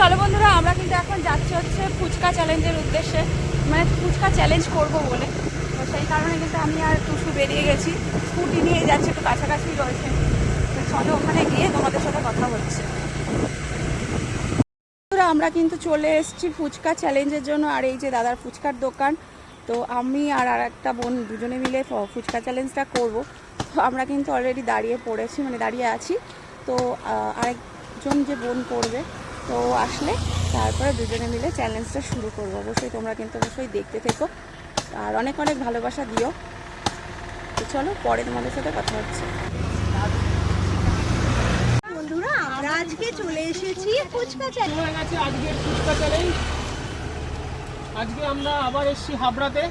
চলো বন্ধুরা, আমরা কিন্তু এখন যাচ্ছি হচ্ছে ফুচকা চ্যালেঞ্জের উদ্দেশ্যে। মানে ফুচকা চ্যালেঞ্জ করব বলে। তো সেই কারণে কিন্তু আমি আর টুসু বেরিয়ে গেছি। স্কুটি নিয়ে যাচ্ছি একটু কাছাকাছি রয়েছে। তো চলো ওখানে গিয়ে তোমাদের সাথে কথা হচ্ছে আমরা কিন্তু চলে এসেছি ফুচকা চ্যালেঞ্জের জন্য। আর এই যে দাদার ফুচকার দোকান, তো আমি আর আর একটা বোন দুজনে মিলে ফুচকা চ্যালেঞ্জটা করব। তো আমরা কিন্তু অলরেডি দাঁড়িয়ে পড়েছি মানে দাঁড়িয়ে আছি। তো আরেকজন যে বোন করবে তো আসলে তারপরে দুজনে মিলে চ্যালেঞ্জটা শুরু করব। অবশ্যই তোমরা কিন্তু অবশ্যই দেখতে থেকো। আর অনেক অনেক ভালোবাসা দিও। তো চলো পরে তোমাদের সাথে কথা হচ্ছে। বন্ধুরা আমরা আজকে চলে এসেছি ফুচকা ফুচকা আজকে আমরা আবার এসেছি হাবড়াতে।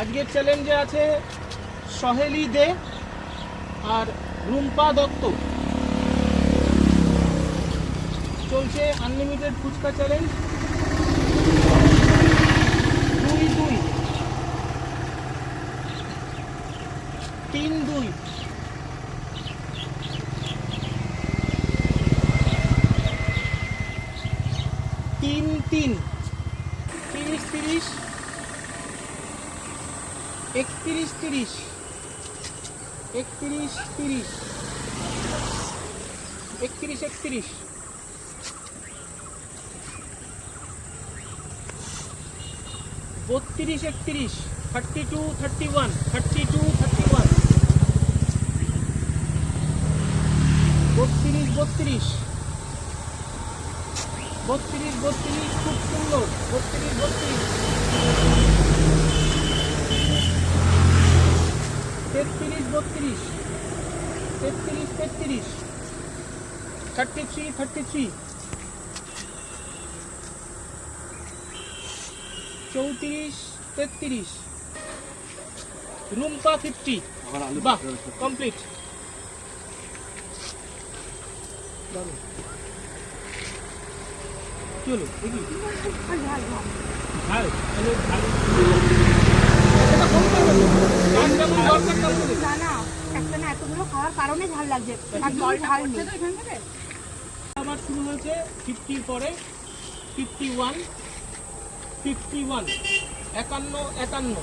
আজকের চ্যালেঞ্জে আছে সহেলি দে আর রুম্পা দত্ত চলছে আনলিমিটেড ফুচকা চ্যালেঞ্জ দুই দুই। তিন দুই। তিন তিন। তিরিশ তিরিশ। একত্রিশ তিরিশ। একত্রিশ তিরিশ। একত্রিশ একত্রিশ। বত্রিশ, একত্রিশ thirty two thirty one thirty two thirty one বত্রিশ বত্রিশ। বত্রিশ বত্রিশ, খুব সুন্দর। বত্রিশ বত্রিশ। তেত্রিশ বত্রিশ। তেত্রিশ তেত্রিশ। থার্টি থ্রি থার্টি থ্রি চৌত্রিশ তেত্রিশ। রুম্পা ফিফটি বাহ কমপ্লিট দেখি। ঝাল ঝাল। ঝাল। না না একটা না এতগুলো খাওয়ার কারণে ঝাল লাগছে। একদম ঝাল নেই। আবার শুরু হয়েছে ফিফটির পরে ফিফটি ওয়ান ফিফটি ওয়ান একান্ন একান্ন।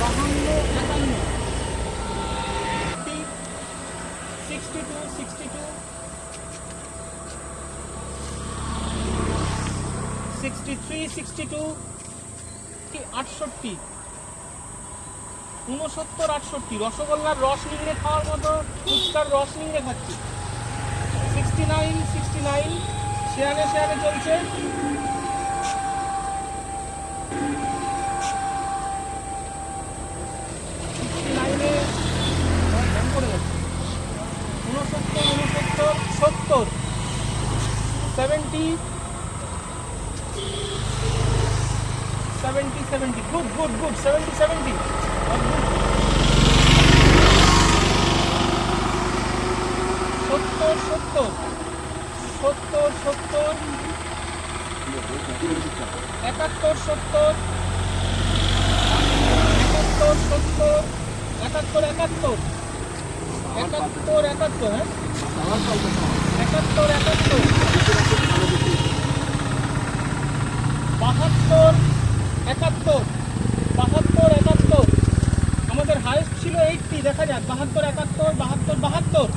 বাহান্ন, একান্ন। Sixty two sixty two sixty three sixty two আটষট্টি। উনসত্তর আটষট্টি। রসগোল্লার রস নিংড়ে খাওয়ার মতো ফুচকার রস নিংড়ে খাচ্ছি। সিক্সটি নাইন সিক্সটি নাইন শেয়ারে শেয়ারে চলছে। উনসত্তর উনসত্তর সত্তর। Seventy seventy seventy good good good seventy seventy সত্তর সত্তর সত্তর সত্তর একাত্তর সত্তর একাত্তর সত্তর একাত্তর একাত্তর একাত্তর একাত্তর হ্যাঁ একাত্তর একাত্তর বাহাত্তর একাত্তর বাহাত্তর একাত্তর আমাদের হাইস্ট ছিল এইটটি দেখা যাক বাহাত্তর একাত্তর বাহাত্তর বাহাত্তর।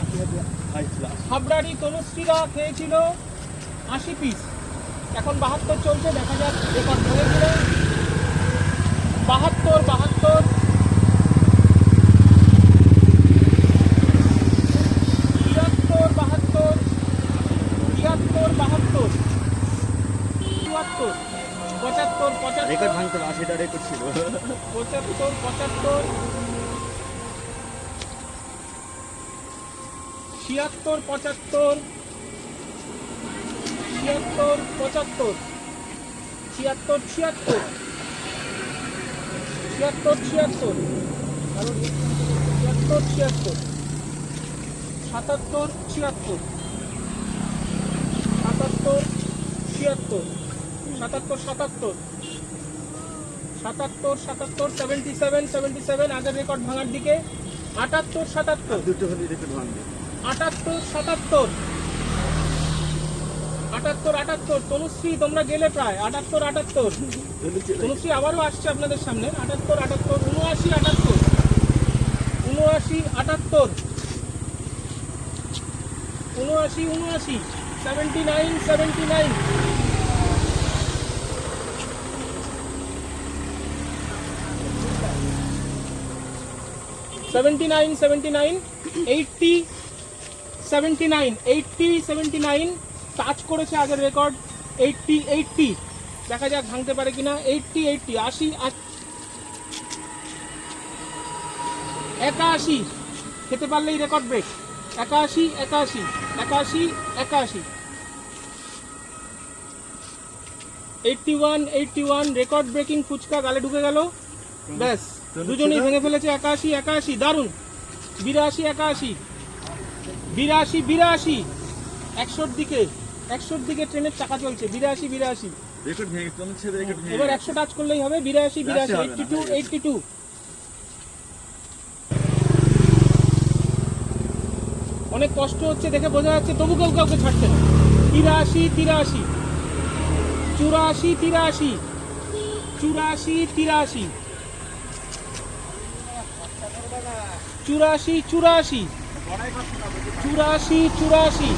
হাবড়ারি তনুশ্রীরা খেয়েছিল আশি পিস এখন বাহাত্তর চলছে দেখা যাক রেকর্ড বাহাত্তর বাহাত্তর। তিয়াত্তর বাহাত্তর। তিয়াত্তর বাহাত্তর। চুয়াত্তর পঁচাত্তর পঁচাত্তর। রেকর্ড ভাঙতে আশিটা রেকর্ড ছিল। পঁচাত্তর পঁচাত্তর। ছিয়াত্তর, পঁচাত্তর ছিয়াত্তর পঁচাত্তর, ছিয়াত্তর ছিয়াত্তর ছিয়াত্তর ছিয়াত্তর ছিয়াত্তর ছিয়াত্তর, সাতাত্তর ছিয়াত্তর সাতাত্তর ছিয়াত্তর, সাতাত্তর সাতাত্তর সাতাত্তর সাতাত্তর সেভেন্টি সেভেন সেভেন্টি সেভেন আগের রেকর্ড ভাঙার দিকে, আটাত্তর, সাতাত্তর। দুটো রেকর্ড ভাঙবে। আটাত্তর সাতাত্তর। আটাত্তর আটাত্তর। তনুশ্রী তোমরা গেলে প্রায়। আটাত্তর আটাত্তর। তনুশ্রী আবারও আসছে আপনাদের সামনে। আটাত্তর আটাত্তর উনআশি আটাত্তর। উনআশি আটাত্তর। উনআশি উনআশি। Seventy nine seventy nine seventy nine seventy nine eighty seventy nine eighty seventy nine touch করেছে আগের রেকর্ড এইটটি এইটটি দেখা যাক ভাঙতে পারে কিনা এইটটি এইটটি আশি একাশি। খেতে পারলেই রেকর্ড ব্রেক একাশি একাশি একাশি একাশি। Eighty one eighty one record breaking fuchka গালে ঢুকে গেল। ব্যাস দুজনেই ভেঙে ফেলেছে একাশি একাশি দারুণ। বিরাশি একাশি। বিরাশি বিরাশি। একশোর দিকে একশোর দিকে ট্রেনের চাকা চলছে। বিরাশি বিরাশি। এবার একশো টাচ করলেই হবে। বিরাশি বিরাশি এইটটি টু এইটটি টু অনেক কষ্ট হচ্ছে দেখে বোঝা যাচ্ছে তবু কেউ কাউকে ছাড়ছে না। তিরাশি তিরাশি। চুরাশি তিরাশি। চুরাশি তিরাশি। চুরাশি চুরাশি। চুরাশি চুরাশি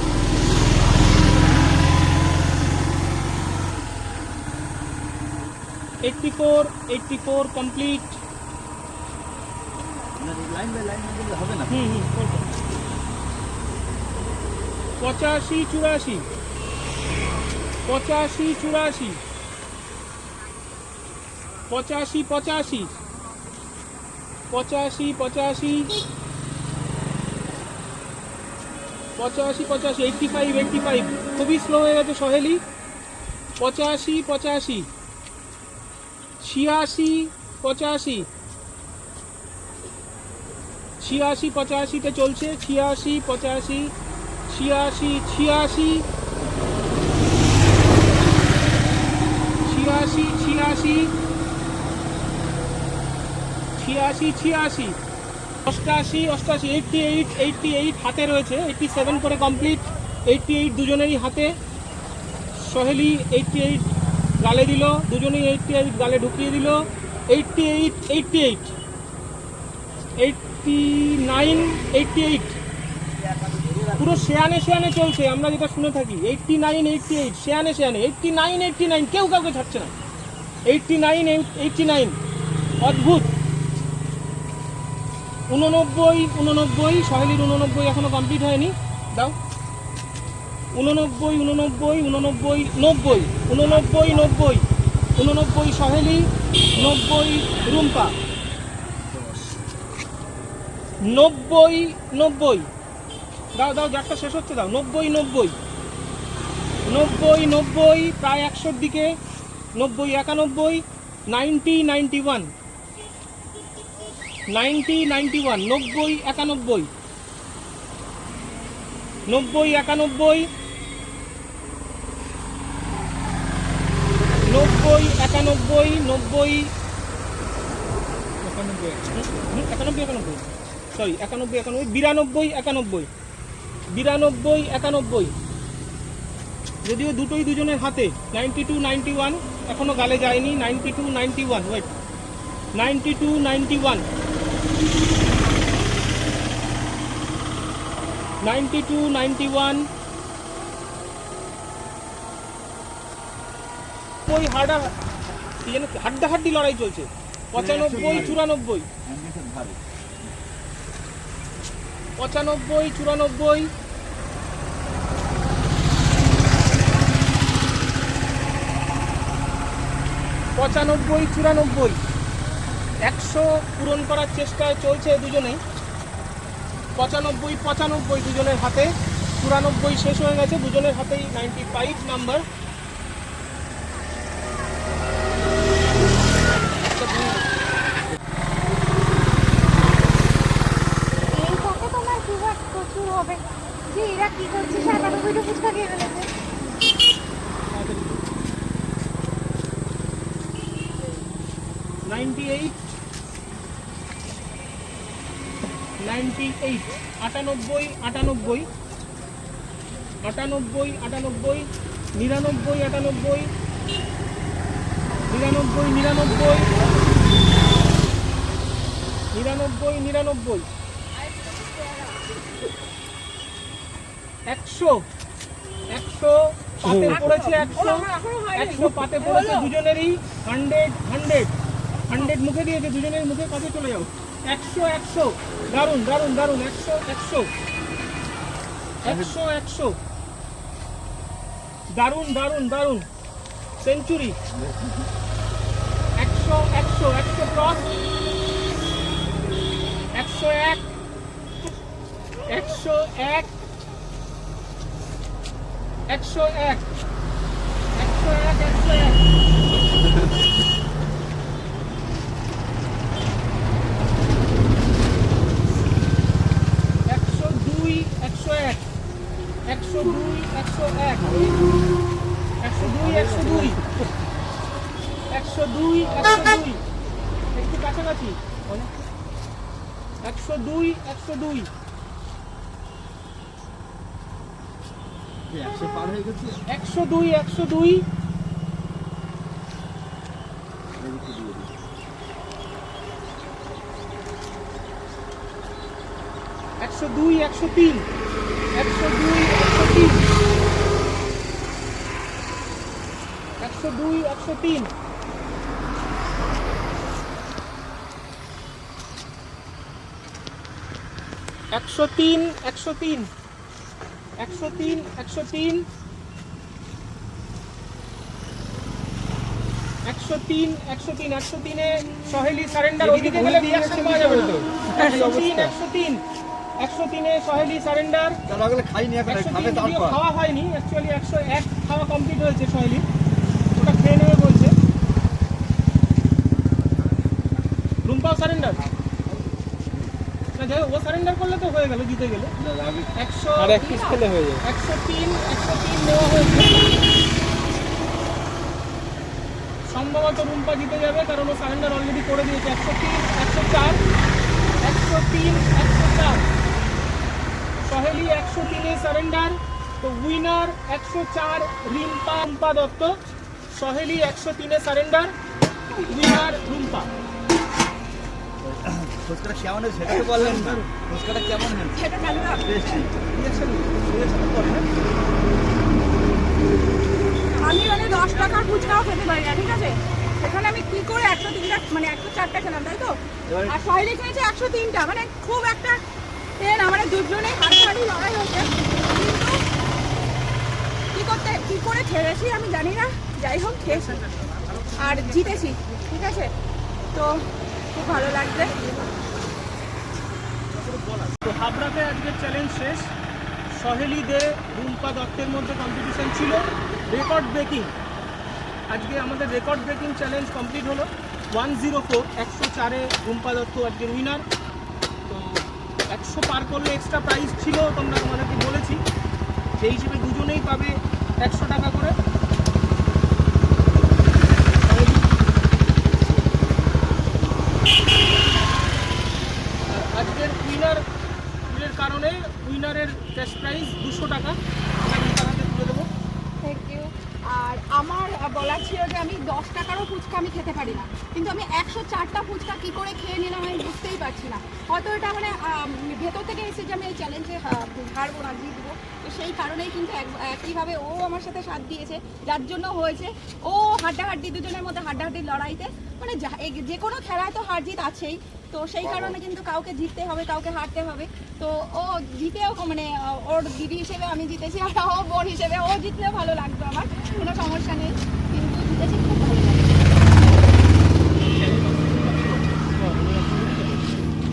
eighty four eighty four complete না, লাইন বাই লাইন না দিলে হবে না হুম হুম করব। পঁচাশি চুরাশি পঁচাশি চুরাশি পঁচাশি পঁচাশি পঁচাশি পঁচাশি পঁচাশি পঁচাশি এইটটি ফাইভ এইটটি ফাইভ খুবই স্লো হয়ে গেছে সহেলি। পঁচাশি পঁচাশি। ছিয়াশি পঁচাশি। ছিয়াশি, পঁচাশিতে চলছে। ছিয়াশি, পঁচাশি, ছিয়াশি ছিয়াশি। ছিয়াশি ছিয়াশি। ছিয়াশি ছিয়াশি। অষ্টাশি অষ্টাশি এইটটি এইট এইটটি এইট হাতে রয়েছে এইটটি সেভেন করে কমপ্লিট এইটটি এইট দুজনেরই হাতে। সহেলি এইটটি এইট গালে দিল, দুজনেই এইটটি এইট গালে ঢুকিয়ে দিল eighty eight eighty eight eighty nine eighty eight পুরো শেয়ানে শেয়ানে চলছে, আমরা যেটা শুনে থাকি এইটটি নাইন এইটটি এইট শেয়ানে শেয়ানে এইটটি নাইন এইটটি নাইন কেউ কাউকে ছাড়ছে না। এইটটি নাইন এইটটি নাইন অদ্ভুত। উননব্বই উননব্বই, সহেলির উননব্বই এখনও কমপ্লিট হয়নি। দাও। উননব্বই উননব্বই উননব্বই, নব্বই উননব্বই নব্বই, উননব্বই সহেলি, নব্বই রুম্পা। নব্বই নব্বই। দাও দাও যারটা শেষ হচ্ছে, দাও। নব্বই নব্বই। নব্বই নব্বই, প্রায় একশোর দিকে। নব্বই, একানব্বই ninety ninety one ninety ninety one নব্বই একানব্বই। নব্বই একানব্বই নব্বই একানব্বই নব্বই একানব্বই একানব্বই সরি একানব্বই একানব্বই, বিরানব্বই একানব্বই বিরানব্বই একানব্বই। যদিও দুটোই দুজনের হাতে নাইনটি টু নাইনটি ওয়ান এখনও গালে যায়নি ninety two ninety one wait ninety two ninety one ninety two, ninety one. ওই হাড্ডা কি হাড্ডাহাড্ডি লড়াই চলছে। পঁচানব্বই, চুরানব্বই। পঁচানব্বই চুরানব্বই। পঁচানব্বই, চুরানব্বই। একশো পূরণ করার চেষ্টায় চলছে দুজনেই। পঁচানব্বই পঁচানব্বই দুজনের হাতে। চুরানব্বই শেষ হয়ে গেছে দুজনের হাতেই নাইনটি ফাইভ নাম্বার এই থাকে তোমার সুগার প্রচুর হবে যে এরা কি করছে সাতানব্বইটা ফুচকা খেয়ে ফেলেছে নাইনটি এইট নাইনটি এইট আটানব্বই আটানব্বই আটানব্বই আটানব্বই নিরানব্বই আটানব্বই নিরানব্বই নিরানব্বই নিরানব্বই নিরানব্বই। একশো একশো পাতে পড়েছে একশো একশো পাতে পড়েছে দুজনেরই হান্ড্রেড হান্ড্রেড হান্ড্রেড মুখে দিয়েছে দুজনের মুখে কাছে চলে যাও। একশো একশো। দারুণ দারুণ দারুণ একশো একশো। একশো একশো। দারুণ দারুণ দারুণ সেঞ্চুরি। একশো একশো একশো ক্রস একশো এক। একশো এক। একশো এক একশো এক একশো এক একশো দুই একশো এক একশো দুই একশো এক একশো দুই একশো দুই একশো দুই একশো দুই একটু কাছাকাছি একশো দুই। একশো দুই একশো দুই। একশো দুই। একশো দুই একশো তিন। একশো দুই একশো তিন। একশো দুই একশো তিন। একশো তিন একশো তিন একশো তিন একশো তিন একশো তিন একশো তিন একশো তিনে সহেলি সারেন্ডার ওইদিকে গেলে রিয়াকশন পাওয়া যাবে তো? একশো তিন একশো তিন একশো তিনে সহেলি সারেন্ডার। খাইনি খাওয়া হয়নি অ্যাকচুয়ালি একশো এক খাওয়া কমপ্লিট হয়েছে সহেলি। ওটা খেয়ে নেবে বলছে। রুম্পাও সারেন্ডার? যাই ও সারেন্ডার করলে তো হয়ে গেল জিতে গেলে। একশো আর এক পিস খেলে হয়ে যাবে। একশো তিন একশো তিন নেওয়া হয়েছে সম্ভবত রুম্পা জিতে যাবে কারণ ও সারেন্ডার অলরেডি করে দিয়েছে। একশো তিন একশো চার একশো তিন একশো চার। সহেলি একশো তিনে সারেন্ডার তো উইনার একশো চার রিম্পা রুম্পা দত্ত। সহেলি একশো তিনে সারেন্ডার উইনার রুম্পা। ফুচকাটা কেমন হয়েছে সেটা তো বললেন না? ফুচকাটা কেমন হয়েছে? সেটা টেস্টি। আমি মানে দশ টাকার ফুচকাও খেতে পারি না ঠিক আছে? সেখানে আমি কি করে একশো তিনটা মানে একশো চারটা খেলাম তাই তো? আর সহেলি খেয়েছে একশো তিনটা মানে খুব একটা এ না মানে দুজনে হাড়াহাড়ি লড়াই হয়েছে কিন্তু কি করতে কি করে খেয়েছি আমি জানি না। যাই হোক খেয়েছি। আর জিতেছি ঠিক আছে? তো খুব ভালো লাগছে। তো হাবড়াতে আজকের চ্যালেঞ্জ শেষ। সহেলি দে, রুম্পা দত্তের মধ্যে কম্পিটিশন ছিল। রেকর্ড ব্রেকিং আজকে আমাদের রেকর্ড ব্রেকিং চ্যালেঞ্জ কমপ্লিট হলো। ওয়ান জিরো ফোর একশো চারে রুম্পা দত্ত আজকের উইনার তো একশো পার করলে এক্সট্রা প্রাইস ছিল, তোমরা তোমাদেরকে বলেছি। সেই হিসেবে দুজনেই পাবে একশো টাকা করে আর আজকের উইনার এর কারণে উইনারের ক্যাশ প্রাইজ দুশো টাকা। দেবো। আর আমার বলার ছিল যে আমি দশ টাকারও ফুচকা আমি খেতে পারি না। কিন্তু আমি একশো চারটা ফুচকা কী করে খেয়ে নিলাম আমি বুঝতেই পারছি না। হয়তো এটা মানে ভেতর থেকে এসে যে আমি এই চ্যালেঞ্জে হারবো না, জিতবো। তো সেই কারণেই কিন্তু এক- একইভাবে ও আমার সাথে সাথ দিয়েছে। যার জন্য হয়েছে, ও হাড্ডাহাড্ডি দুজনের মধ্যে হাড্ডাহাড্ডির লড়াইতে। মানে যে কোনো খেলায় তো হার জিত আছেই। তো সেই কারণে কিন্তু কাউকে জিততে হবে কাউকে হারতে হবে। তো ও জিতেও মানে ওর দিদি হিসেবে আমি জিতেছি আর ও বোন হিসেবে ও জিতলেও ভালো লাগতো আমার। কোনো সমস্যা নেই কিন্তু জিতেছি খুব ভালো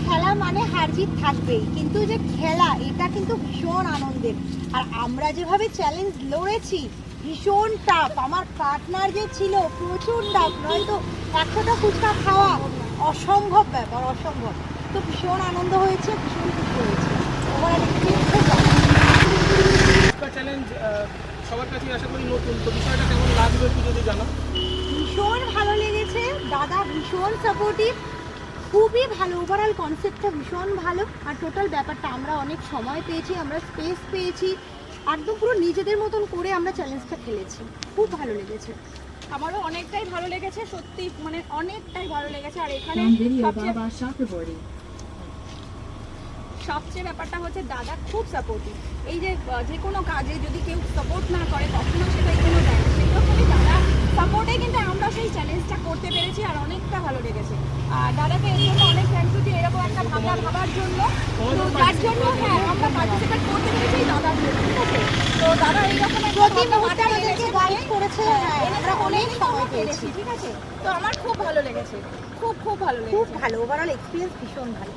খেলা মানে হার জিত থাকবেই কিন্তু যে খেলা এটা কিন্তু ভীষণ আনন্দের। আর আমরা যেভাবে চ্যালেঞ্জ লড়েছি ভীষণ টাফ আমার পার্টনার যে ছিল প্রচুর টাফ নয়তো একশোটা ফুচকা খাওয়া অসম্ভব ব্যাপার অসম্ভব। তো ভীষণ আনন্দ হয়েছে ভীষণ খুশি হয়েছে। চ্যালেঞ্জ সবার কাছেই আশা করি নতুন। তো বিষয়টা কেমন লাগবে একটু যদি জানো ভীষণ ভালো লেগেছে। দাদা ভীষণ সাপোর্টিভ খুবই ভালো। ওভারঅল কনসেপ্টটা ভীষণ ভালো। আর টোটাল ব্যাপারটা আমরা অনেক সময় পেয়েছি আমরা স্পেস পেয়েছি। একদম পুরো নিজেদের মতন করে আমরা চ্যালেঞ্জটা খেলেছি। খুব ভালো লেগেছে। আমারও অনেকটাই ভালো লেগেছে সত্যি মানে অনেকটাই ভালো লেগেছে। আর এখানে সবচেয়ে সবচেয়ে ব্যাপারটা হচ্ছে দাদা খুব সাপোর্টিভ এই যে যে কোনো কাজে যদি কেউ সাপোর্ট না করে কখনো সেটা কোনো দেয় সেটা সেরকমই দাদা সাপোর্টে কিন্তু আমরা সেই চ্যালেঞ্জটা করতে পেরেছি আর অনেকটা ভালো লেগেছে। আর দাদাকে এর জন্য অনেক থ্যাংক ইউ যে এরকম একটা ভাবনা ভাবার জন্য। তো যার জন্য হ্যাঁ আমরা পার্টিসিপেট করতে পেরেছি দাদার জন্য ঠিক আছে? তো দাদা এইরকম প্রতি মুহূর্তে আমাদেরকে গাইড করেছে হ্যাঁ, হ্যাঁ আমরা অনেক সময় পেয়েছি। ঠিক আছে? তো আমার খুব ভালো লেগেছে খুব খুব ভালো লেগেছে। খুব ভালো ওভারঅল এক্সপিরিয়েন্স ভীষণ ভালো।